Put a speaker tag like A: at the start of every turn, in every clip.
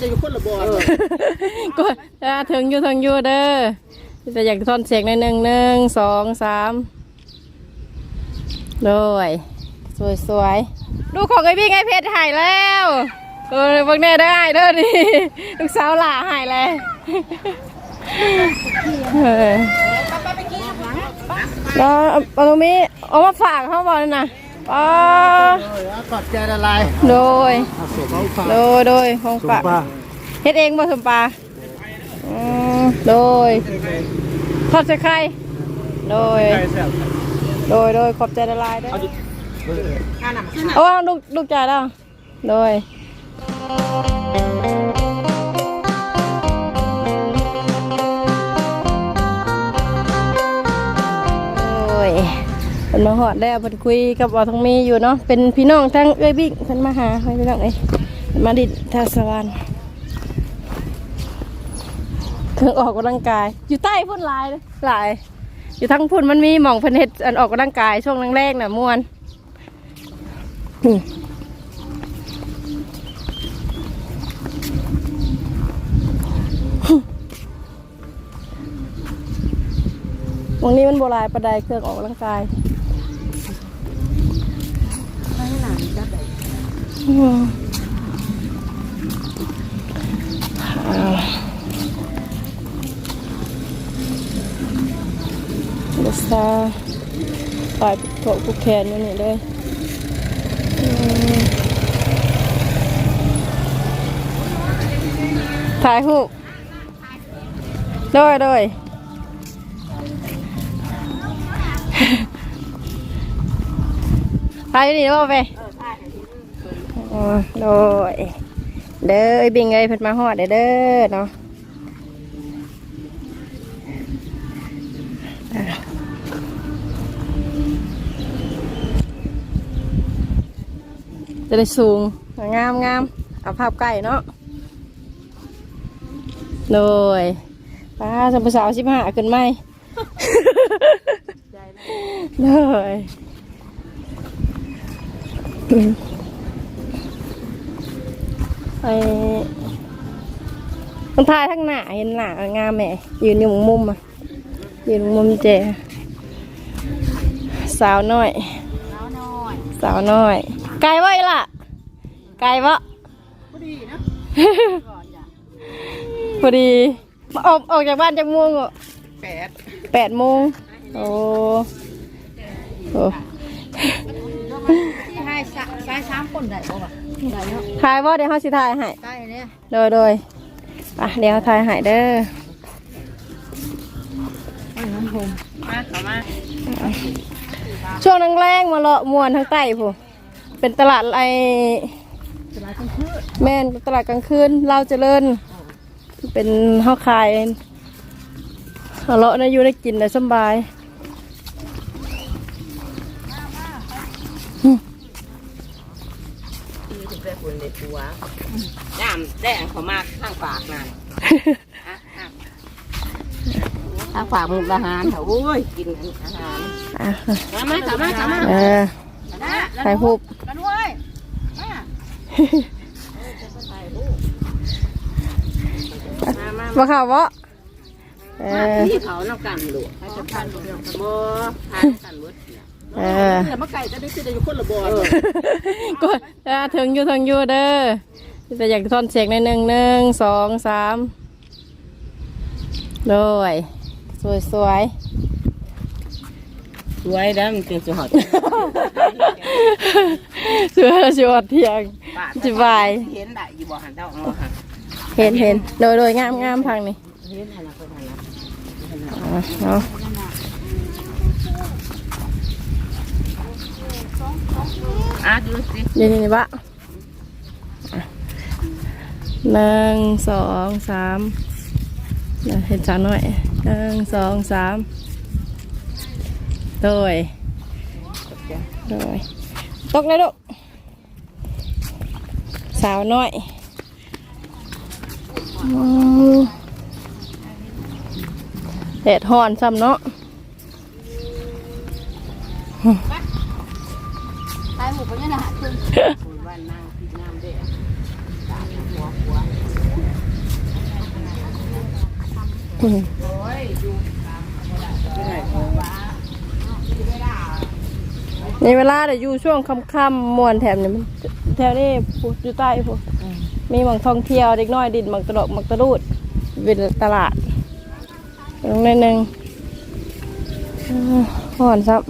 A: ได้อยู่คนละบ่อน
B: ก็อ่าถึงอยู่ถึงอยู่เด้อแต่อยากทอนเสียงในอยหนึ่งหนึ่งสองสามโดยสวยสวยๆดูของไอ้พี่ไงเพชรหายแล้วเออเบิ่งแน่ได้เด้อนี่ลูกสาวหล่าหายแล้วเออแล้วเอาตรงนี้เอามาฝากเขาบอกเลยนะ อ๋อ
A: ขอบใจละลาย
B: โดย
A: เอาส่งเขาฝาก
B: โดยโดยของ
A: ส่ง
B: ฝาก
A: ป้า
B: เฮ็ดเองบ่สมปลาอืมโดยทอดใส่ไข่โดยโดยโดยขอบใจละลายเด้วยโอ้ลูกลูกจ่ายแล้วโดย นมาหอดแล้วเพิ่นคุยกับว่าทองมีอยู่เนาะเป็นพี่น้องทั้งเอ้ยบิ๊กเพิ่นมาหาเพิ่นพี่น้องเอ้ยเพิ่นมาดิดทาสวรรค์เครื่องออกกำลังกาย อยู่ใต้พุ่นลายเลยลาย อยู่ทั้งพุ่นมันมีหม่องเพิ่นเฮ็ดอันออกกำลังกายช่วงแรกๆน่ะม่วนนี่ตรงนี้มันโบราณประไดเครื่องออกกำลังกาย อืมอ่าเดยวซาปลายโถกุกแข โดยโดยพายนี่บ่ไปอ๋อโดยเด้อไอ้บิงเอ้ยเพิ่นมาฮอดเด้อเด้อเนาะอะจะได้สูงงามงามเอาภาพใกล้เนาะโดยป้าสมภาษาวสิบห้าขึ้นไหมโดย ไปมันทายทั้งหน้าเห็นหน้างามแม่ยืนอยู่มุมอะยืนมุมเจสาวน้อย สาวน้อยไกลไว้ล่ะ ไกลวะ
A: พอดีนะ
B: พอดีออกออกจากบ้านจากโมงอะ
A: แปด
B: แปดโมงโอ้โห
C: ใช่ใช่สามคนได้บ่วะ ได้เนาะ
B: ทายว่าเดี๋ยวเขาสิทายให้
C: ได้เนี่ย
B: โดยโดยอะเดี๋ยวทายให้เด้อ
C: น้ำหอมมาเข้ามา
B: ช่วงนังแรงๆมาเลาะมวนทั้งใต้ผู้เป็นตลาดไอ
C: สบายทั้งคืน
B: แม่นตลาดกลางคืนเราวเจริญ เป็นห้าขายเอาเลาะนะอยู่ได้กินได้สำบาย
D: คือถึง ได้คนในตัวน้ำแดงเขามากข้างปากนั่นข้างปากมึงอาหารเขาโอ้ยกินอาหาร
B: อะ
D: มามาขามาขามา
B: เออถ่ายรูป
C: กันด้วยมา
D: มามา
B: มาข่าววะเออ
D: ที่เขาน้ำกันหลวงให้จะพันเรื่องโมทานกันเวิร์ด
B: เออ
A: แต่มาไก่จะได้สิได้อยู่คนละบ่อน
B: ก็อ่าถึงอยู่ถึงอยู่เด้อแต่อยากทอนเสียงในหนึ่งหนึ่งสองสามโดยสวยสวย
D: สวยแล้วมันเป็นสุดหอด
B: เสือชวดเทียงสบาย
D: เห็นได้ยี่บ่หันเดาเอาย
B: เห็นเห็นโดยโดยงามงามทางนี้
D: เห็นหันละคนหันละ
B: อะเนาะ
D: อะดูสิ
B: นี่นี่นี่บะหนึ่งสองสามเห็นสาวหน่อยหนึ่งสองสามโดยโดยตกเลยลูกสาวน้อยอืมแดดฮ้อนซ้ำเนาะ
C: ตายหมูไปเนี่ยนะคุณ
D: คนบ้านนั่งพี่น้ำเด้ตาหัวหัว
B: อืม ในเวลาเดี๋ยวอยู่ช่วงค่ำๆมวนแถมเนี่ยมันแถวนี้อยู่ใต้พูมีหมังท่องเที่ยวเด็กน้อยดินหมังตะดอกหมังตะรูดเป็นตลาดตรงนิดนึงอ่อนซับ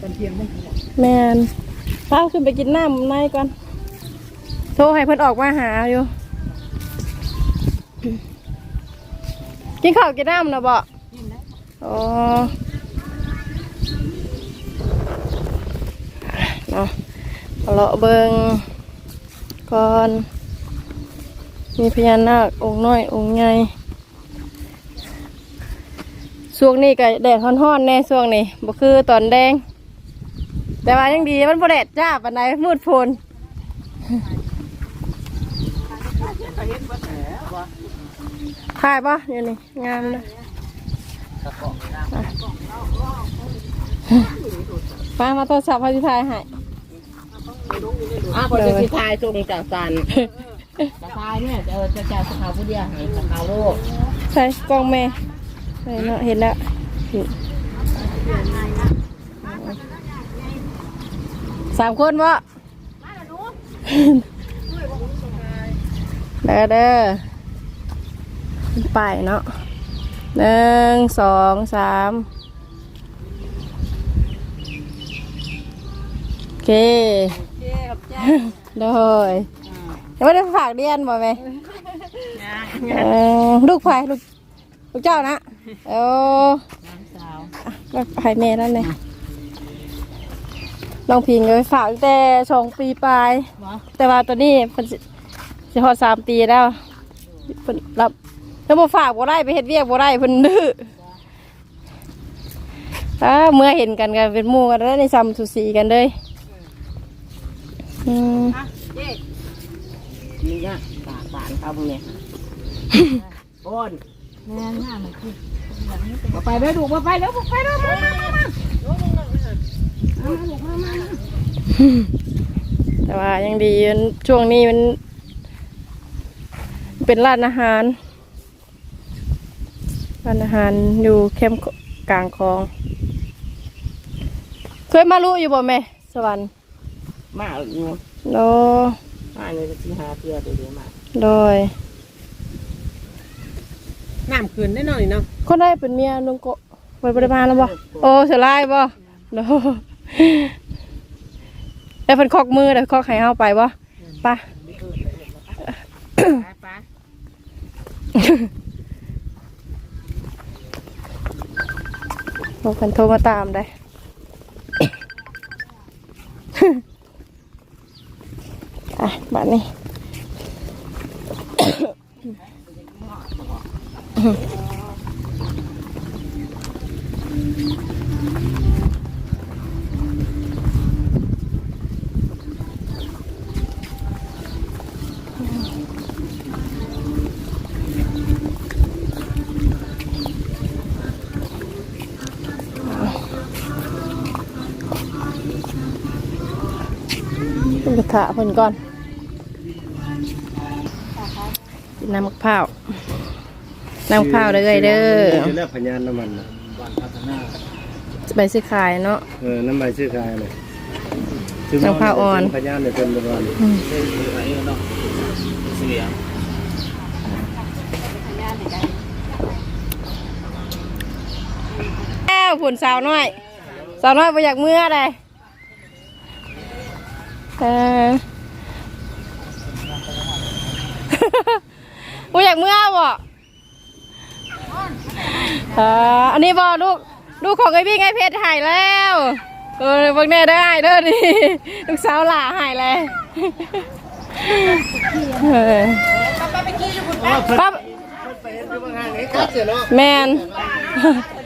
A: ตอนเที่ยงมั้ง
B: แมนพาขึ้นไปกินน้ำในก่อนโทรให้เพิ่อนออกมาหาอยู่ กินข้าวกินน้ำนะบ่อ๋อเนาะเอาเลาะเบิงก่อน มีพญานาคองค์น้อยองค์ใหญ่ช่วงนี้ก็แดดฮ้อนๆแน่ช่วงนี้บ่คือตอนแดง แต่ว่ายังดีมันบ่แดดจ้าปานใดมืดโพน ถ่ายปะอยู่นี่งามเลยป้ามาโทรศัพท์พาสิถ่ายให้
D: อ้าวคนจะสิทายทรงจากสันจากทายเนี่ยเออจะจ่ายสขาวผู้เดียวให้สขาวโลก
B: ใช่กล้องแม่ใช่เนาะเห็นแล้วเห็นสามคนวะเด้อเด้อ ไปเนาะหนึ่งสองสามโอเคโดยยังไม่ได้ฝากเรียนบ่ไหมเออลูกไผ่ลูกลูกเจ้านะเออ
D: สาว
B: ก็ไผ่เมย์นั่นเลยลองพิงก็ไปฝากตั้งแต่สองปีปลาย แต่ว่าตอนนี้เพิ่นสิสิฮอดสามปีแล้วเพิ่นรับ แล้วบ่ฝากบ่ได้ไปเฮ็ดเวียกบ่ได้เพิ่นดื้ออ้าเมื่อเห็นกันกันเป็นหมู่กันแล้วในซ้ำสุสีกันเลยอืม
D: นี่เนี่ยปากบานเขาพวกเนี่ยโอน
C: แม่หน้ามันคือ
D: มาไปเลยดูมาไปแล้วมาไปแล้วมามามา
B: แต่ว่ายังดีมันช่วงนี้มัน เป็นร้านอาหาร ร้านอาหารอยู่เข้มป์กลางคลอง เคยมารู้อยู่บ่แม่ สวรรค์
D: มาอยู่
B: โด
D: มาเลยที่หาเพื่อเดี๋ยวมา
B: โดย
A: น้ำคืนแน่นอนนี่เนาะ
B: คนได้เป็นเมียลุงโกะไปบริมาแล้วบ่โอ้เสียลายบ่โดแล้วเพิ่นคอกมือเดี๋ยวคอกให้เฮาไปบ่ไปะ
D: ไป
B: บางคนโทรมาตามได้ อะบัดนี้ ต้นกระถาเพิ่นก่อน กินน้ำมะพร้าว น้ำมะพร้าวเลยเด้อ
A: เลือกพยานน้ำมันนะ
B: ใบซื้อขายเนาะ
A: เออน้ำใบชื่อคายเลย
B: น้ำข้าวอ่อน
A: พยานเลยเป็นประมาณ
B: แล้วผุนสาวน้อย สาวน้อยไปอยากเมื่อเลย เออบ่อยากเมื่อบ่เอออันนี้บ่ลูกลูกของไอ้พี่ไอ้เพชรหายแล้วเออเบิ่งแน่ได้เด้อนี่ลูกสาวหล่าหายแล้วเออปั๊บ
A: ไปเห็นที่บางแห่งนี้ก็เสียเนาะ
B: แมน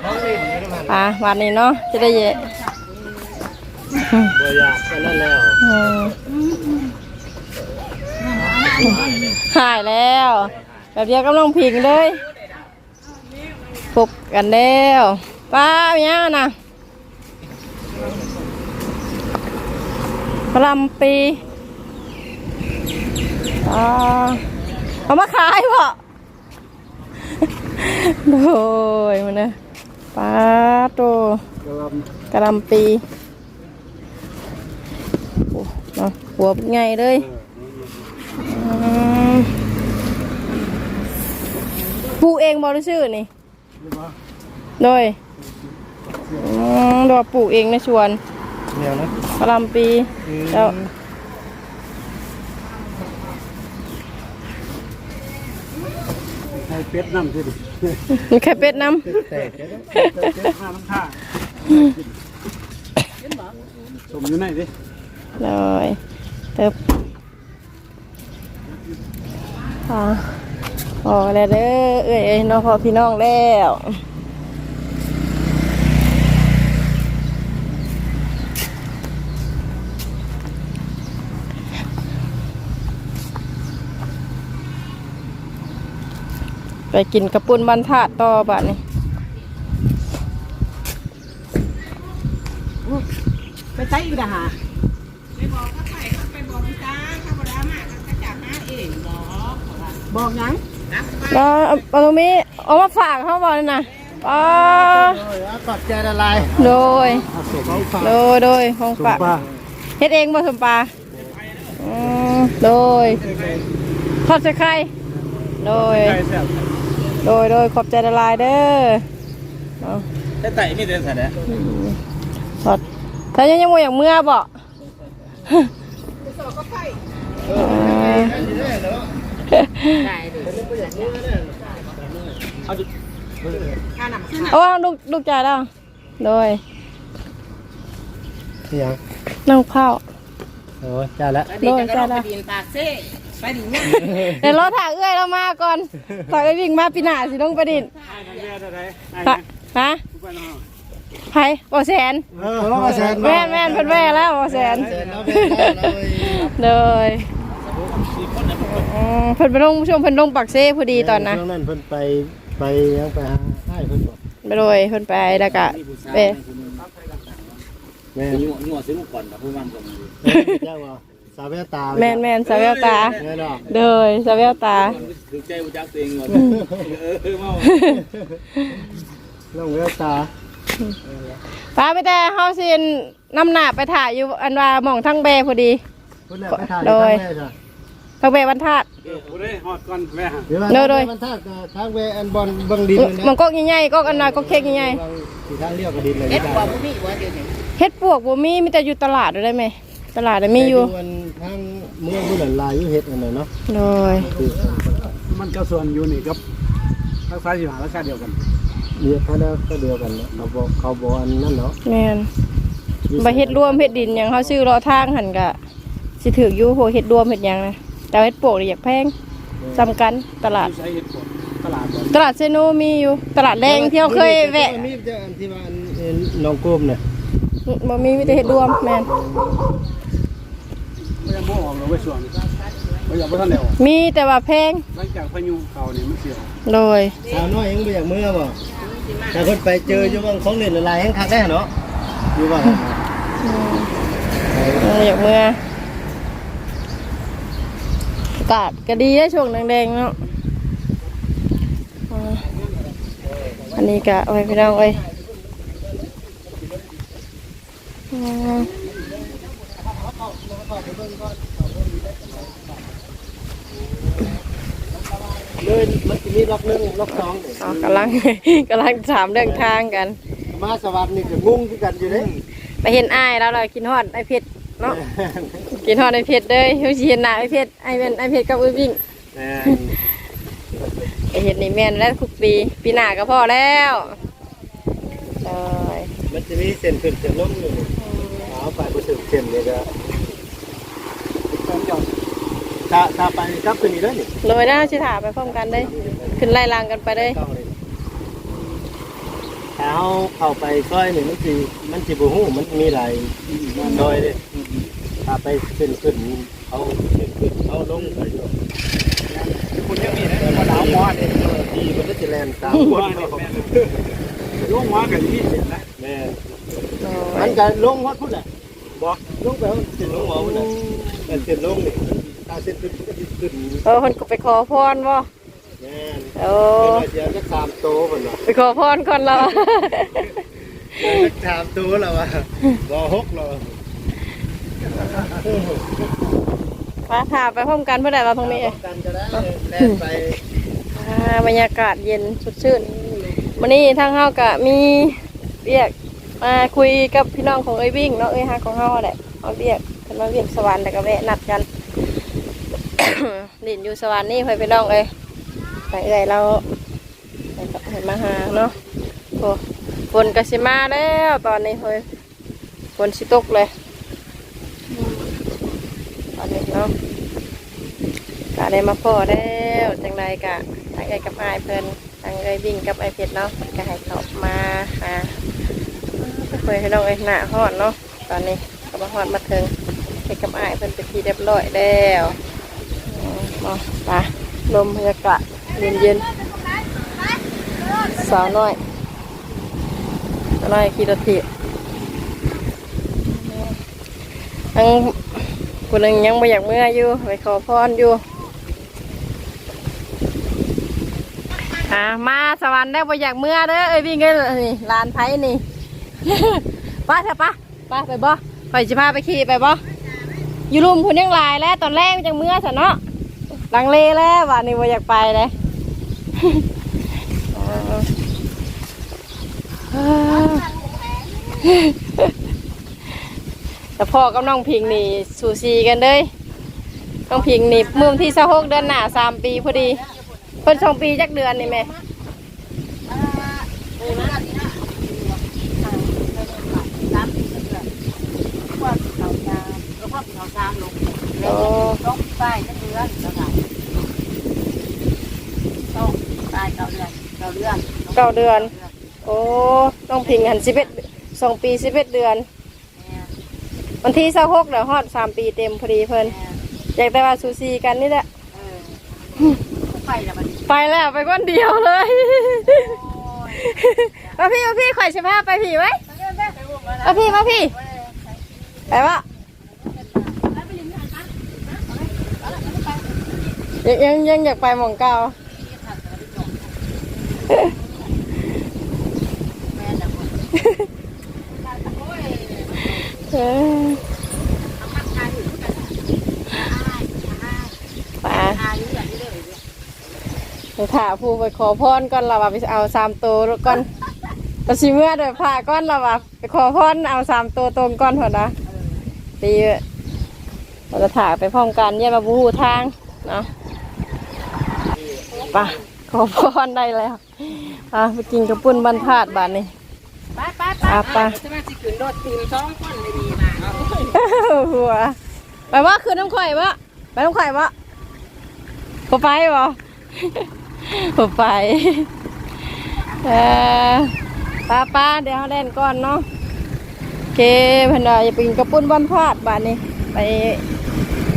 A: ท้องเล่นอยู่น้ำมัน
B: อะวันนี้เนาะจะได้เยอะ
A: บ่อยากกันนั่นแล้ว
B: อืมหายแล้ว แบบเดียวกำลังพิงเลยพบกันแล้วป้าเนี้ยนะพลัมปีอ่าเอามาขายบ่โดยมันนะปลาโต
A: กระล
B: กระหลำปีโอ้เนาะ หัวเป็นไงเลยอืมปลูกเองบอหรือชื่อนี่โดยอืมดอกปลูกเองในสวนำ
A: เหนียวนะ
B: กระหลำปีแล้ว
A: ให้เป็ดน้ำสิดิ
B: มีไข่เป็ดน้
A: แตก
E: เป็ดห้าน้ำท่าสมอยู่ไหนดิ
B: เลยเติบอ่าพอแล้วเด้อเอ้ยน้องพอพี่น้องแล้วไปกินกระปุนบันทาดต่อบัดนี้
C: ไปใช้อีกนะฮะ บอกยัง
B: แล้วเอาตรงนี้เอามาฝากเขาบอกเลยนะอ๋อ
A: ปัดแกละลาย
B: โดย
A: เขาฝาก
B: โดยโดยของฝาก
A: ป้า
B: เฮ็ดเองบ่สมปลาอืมโดยทอดใส่ไข่โดย
E: ไก่แซ่บ
B: โดยโดยขอบใจละลายเด้อเอา
E: แต่ไต่ไม่เดินสายเนี่ย
B: ทอดถ้ายังยังบ่อย่างเมื่อบ่ เออ
D: ได้ดิ
B: เอาลูกลูกจ่ายแล้ว โดย
A: เสียง
B: น้องข้าว
A: โอ้จ้าละ
D: ไปดิจะก็ต้องไปดินปากเซ่ไปดินเดี๋
B: ยวรอถ่าเอื้อยเรามาก่อนถากเอื้อยวิ่งมาปีหน้าสิลงประดิษฐ์ฮะไผบ่แสน
A: เอแซน
B: แม่แม่เพิ่นแม่แล้วบ่แสน
A: แซนเรา เป็นเรา
B: เลยอืมเพิ่นไปลงช่วงเพิ่นลงปักเซ่พอดีตอนนะ
A: ช่วงนั้นเพิ่นไปไปยังไปหาให้เพิ่นบอก
B: ไปเลยเพิ่นไปแล้วก็ไป
A: แม่
E: หัวหัวซื้อลูกก่อนกับผู้มันก่อน
A: เจ้าว่าสาวแววตา
B: แม่นแม่นสาวแววตา
A: แม่ดอก
B: เดยสาวแววตา
E: ถือใจอุจักตัวเองก่อนเออเมา
A: น้องแววตา
B: ป้าไปแต่เฮาสินำหน้าไปถ่ายอยู่อันว่าหม่องทั้งเบพอดี
A: เพิ่นน่ะไปถ่าย
B: โดย
A: ทางแม่จ้ะ
B: ทั้งเบบรรทัด
E: กูได้หอดก่อนแม่
A: เดี๋ยวว่า
B: โดยโดย
A: มันทางทางแวอันบอลเบังดินนั่น
B: มัน
A: นะ
B: ก็ใหญ่ๆก็อันน่ะก็เค้กใหญ่
A: บางที่ทางเลี้ยวกับดินเลย
D: เอ็ด
A: ได้
D: กว่าผู้มีหัวเดียวนี่
B: ๆเฮ็ดปวกบ่มีมีแต่อยู่ตลาดได้ไหมตลาดน่ะมีอยู่
A: ไปดูอันทางเมืองผู้หลานลายอยู่เฮ็ดอันนั้นเนาะ
B: โดย
A: คือ
E: มันก็ส่วนอยู่นี่กับรักษาอยู่หาราคาเดียวกัน
A: เรียกเขาแล้วก็เดียวกันเนาะเขาบอกเขาบอกอันนั้นเนาะ
B: แม่นบ่เฮ็ดรวมเฮ็ดดินหยังเฮาซื้อรอทางหั่นก็สิถืออยู่พวกเฮ็ดรวมเฮ็ดหยังนะ แต่ว่าเฮ็ดปวกนี่อยากแพงซ้ำกันตลาด
E: ใช้เห็ดผลตลาดก่อน
B: ตลาดเซโนมีอยู่ ตลาดแดงที่เราเคยแวะ
A: มีแต่อันที่ว่าอันเอ็นหน้องกุ้มเนี่ย
B: บ่มีมีแต่เห็ดรวมแม่น
E: ไม่ยังโม่ออกเราไว้ส่วนไม่อยากไปท่านเดียว
B: มีแต่ว่าแพง
E: หลังจากพายุเขาเนี่ยมันเสียว
B: โดย
A: สาวน้อยยังบ่อยากเมื่อบ่ถ้าคนไปเจออยู่บางของเล่นละลายแห้งคักแน่เนาะอยู่ว่า
B: เอออยากเมื่ออากาศก็ดีได้ช่วงแดงๆเนาะอ่าอันนี้ก็เอาไว้พี่น้องเอ้ยอืม
A: เลยมันสิมีล็อกหนึงล็อกสองนี่
B: เอากำลังกำลังถามเรื่องทางกัน
A: มาสวัสดิ์นี่ก็งงคือกันอยู่เด้
B: ไปเห็นอ้ายแล้วเรากินฮอดไอเพชรเนาะ กินฮอดไอเพชรเลยเฮาสิเห็นหน้าไอเพชรไอเป็นไอเพชรกับอุ้ยวิ่ง
A: แม่
B: ไอเห็นนี่แม่นแล้วทุกปี ปีหน้าก็พอแล้วเลย
A: มันจะมีเส้นขึ้นเส้นลงอยู่เอาไปบ่ถึงเส้นนี่ก็ถ้าถ้าไปกลับตัวนี้เด้อนี่
B: เลยน่าสิถามไปพร้อมกันเลยขึ้นไล่ลางกันไปเลย
A: ต้องเลยถ้าเอาเข้าไปซอยนี่มันสิมันสิบ่ฮู้มันมีหลายซอยเด้ ถ้าไปเส้นขึ้นเอาเส้นขึ้นเอาลงไปอยู่
E: คุณยังมีนะมาดาวมอด
A: ดีมันก็จะแลนตาม
E: หัวลงหัวกันที่เสร็จแล้ว
A: แม่มันก็ลงฮอดพุ่นแหละ
E: บอก
A: ลงไปเส้นลงเอาพุ่นน่ะแต่เส้นลงนี่ถ้าเส้นขึ้นก็ขึ้น
B: เออคนก็ไปขอพรบ่
A: แม่น
B: โอ้
A: เพิ่นว่าสิเอาจักสามโตเพิ่นว่า
B: ไปขอพรก่อนเรา
A: เอาจักสามโตแล้วว่าบ่หกแล้ว
B: มาถาไปพร้อมกันเพื่อได้เราตรงนี้เอง
A: กันก็ได้แล่นไป
B: อ่าบรรยากาศเย็นสดชื่นวันนี้ทางเฮากะมีเรียกมาคุยกับพี่น้องของเอ้ยวิ่งเนาะเอ้ยฮักของเฮาแหละเอาเรียกเพิ่นมาเวียนสวรรค์แต่ก็แวะนัดกันดินอยู่สวรรค์นี่เพื่อนพี่น้องเอ้ยแต่เอ้ยเราเห็นมาหาเนาะโอ้ฝนก็สิมาแล้วตอนนี้เฮ้ยฝนสิตกเลยอืม ตอนนี้เนาะก็ได้มาพ่อแล้วจังไรกะทางไอ้กับไอ้เพิ่นทางไอ้วิ่งกับไอ้เพชรเนาะก็ให้เขามาหาคุยให้น้องไอ้หน้าฮอดเนาะตอนนี้ก็มาฮอดมาถึงไอ้กับไอ้เพิ่นเป็นที่เรียบร้อยแล้วมาไปลมบรรยากาศเย็นเย็นๆสาวน้อยสาวน้อยขี่รถถีบทั้ง คนหนึงยังไม่อยากเมื่ออยู่ไปขอพรอยู่อ่ามาสวรรค์ได้บ่อยากเมื่อเด้อเอ้ยวิ่งกันนี่ลานไผนี่ ป้าเถอะป้าป้าไปบ่ไปจะพาไปขี่ไปบ่อยู่รุมคุณยังลายแล้วตอนแรกจังเมื่อซะเนาะลังเลแล้วว่านี่บ่อยากไปเลยอ่า แต่พ่อกับน้องพิงนี่สูสีกันเลยน้องพิงนี่เมื่อวันที่26เดือนหน้าสามปีพอดีเพิ่นสองปีจักเดือนนี่แม่อ้
C: ต้องใต้จะเดือนแล้วกันต้องใต้เก้าเดือนเก้าเดือน
B: เก้าเดือน โอ้ น้องพิงหันสิบเอ็ดสองปีสิบเอ็ดเดือน วันที่สิบหกเดี๋ยวฮอดสามปีเต็มพอดีเพิ่นอยากแต่ว่าซูซีกันนี่แหละ
C: ไปแล้วมัน
B: ไปแล้วไปคนเดียวเลยมาพี่มาพี่ข่อยชิพาไปพี่ไว้มาพี่มาพี่ไปวะยังยังยังอยากไปหมองเก่า เออไปไปถ่าผู้ไปขอพรก่อนเราว่าไปเอาสามตัวก่อนเราชิเมื่อเดี๋ยวผ่าก่อนเราว่าไปขอพรเอาสามตัวตรงก่อนเถอะนะดีเว้ยเราจะถ่าไปพร้อมกันแย่มาบูฮูทางเนาะไปขอพรได้แล้วอะไปกินกระปุ้นบรรทัดบาทนี่
C: ไปไป
B: อะไป
C: จะมาสิขึ้นรถทีมสองคนเลยดีมา
B: หัวไปว่าคือน้ำข่อยวะไปน้ำข่อยวะพอไปบ่พอไปเออป้าป้าเดี๋ยวเขาเล่นก่อนเนาะโอเคเพิ่นว่าอย่าไปกินกระปุ้นบ้านพาดบ้าทนี้ไป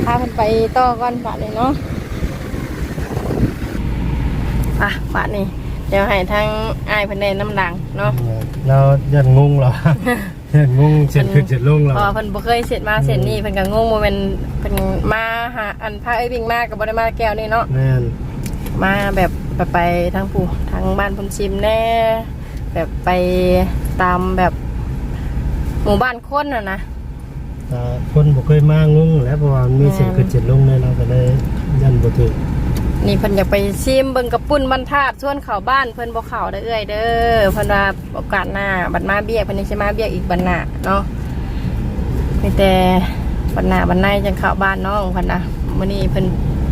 B: พาเพิ่นไปต่อก่อนบาทนี้เนาะอะบาทนี้เดี๋ยวให้ทางไอ้เพิ่นแนะน้ำหลังเนาะ
A: เรายันงงเหรอ งงเสร็จขึ้นเสร็จลงเหรอ
B: พอเพิ่นบ่เคยเสร็จมาเสร็จนี่เพิ่นก็งงว่ามันเพิ่นมาหาอันพาไอ้วิ่งมาก็บ่ได้มาแก้วนี่เนาะ
A: แม่น
B: มาแบบไปไปทางผู้ทางบ้านพุ่นชิมแน่ แบบไปตามแบบหมู่บ้านคนน่ะนะ
A: อ่าคนบ่เคยมางงแล้วเพราะว่ามันมีเสียงขึ้นเสร็จลงเลยเราก็เลยยันบ่ถูก
B: นี่เพิ่นอยากไปชิมเบิ่งกระปุ้นบรรทัดส่วนเข้าบ้านเพิ่นบ่เข้าได้อเอ้อยเด้อเพิ่นว่าโอกาสหน้าบัดมาเบี้ยเพิ่นยังสิมาเบี้ยอีกบัดหน้าเนาะมีแต่บัดหน้าบัดในจังเข้าบ้านน้องเพิ่นน่ะมื้อนี้เพิ่น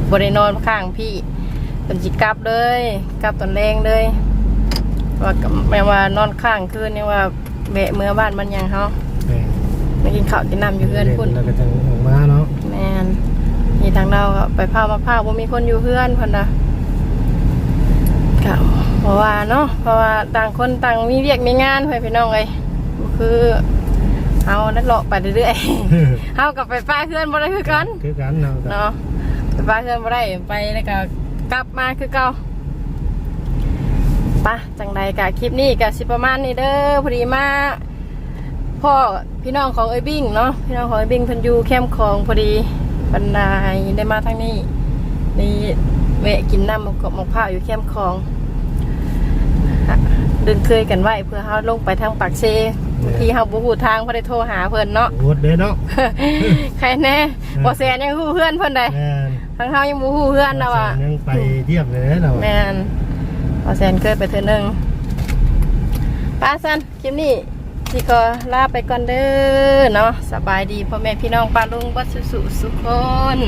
B: บ่ได้นอนข้างพี่เพิ่นสิกลับเลยกลับตอนแรงเลยว่าก็แม่ว่านอนข้างคืนนี่ว่าแวะเมื่อบ้านมันยังเฮา
A: แม่น
B: มากินข้าวกินน้ำอยู่เพื่อนพุ่น
A: แล้วก็จังออกมาเนาะ
B: แมนนี่ ทางเราก็ไปพาวมาพร้าวว่ามีคนอยู่เพื่อนเพิ่นนะก็เพราะว่าเนาะเพราะว่าต่างคนต่างมีเวียกมีงานเพื่อนพี่น้องเลยก็คือเอานัดเลาะไปเรื่อยๆเฮากับไปป้าเพื่อนบ่ได้คือกัน
A: คือกันเนาะ
B: เนาะไปป้าเพื่อนบ่ได้ไปแล้วก็กลับมาคือเก่าปะจังใดกะคลิปนี้กะสิประมาณนี้เด้อพอดีมาพ่อพี่น้องของเอ้ยบิ้งเนาะพี่น้องของเอ้ยบิ้งเพิ่นอยู่แคมป์ของพอดี บรรดายได้มาทางนี้นี่แวะกินน้ำมะกอกมะพร้าวอยู่แคมป์คลองดึงเคยกันไว้เพื่อเฮาลงไปทางปากเซบางทีเฮาบ่ฮู้ทางบ่ได้โทรหาเพิ่นเนาะ
A: โหดเด้เนาะ
B: ใครแน่บ่แซนยังฮู้เพื่อนเพิ่นได้
A: แม่น
B: ทางเฮายังบ่ฮู้เพื่อนนะว่า
A: ยังไปเทียบเลยนะเรา
B: แม่นบ่แซนเคยไปเทื่อนึงป้าซันคลิปนี้ ที่ก็ลาไปก่อนเด้อเนาะสบายดีพ่อแม่พี่น้องป้าลุงบัดสุสุสุคน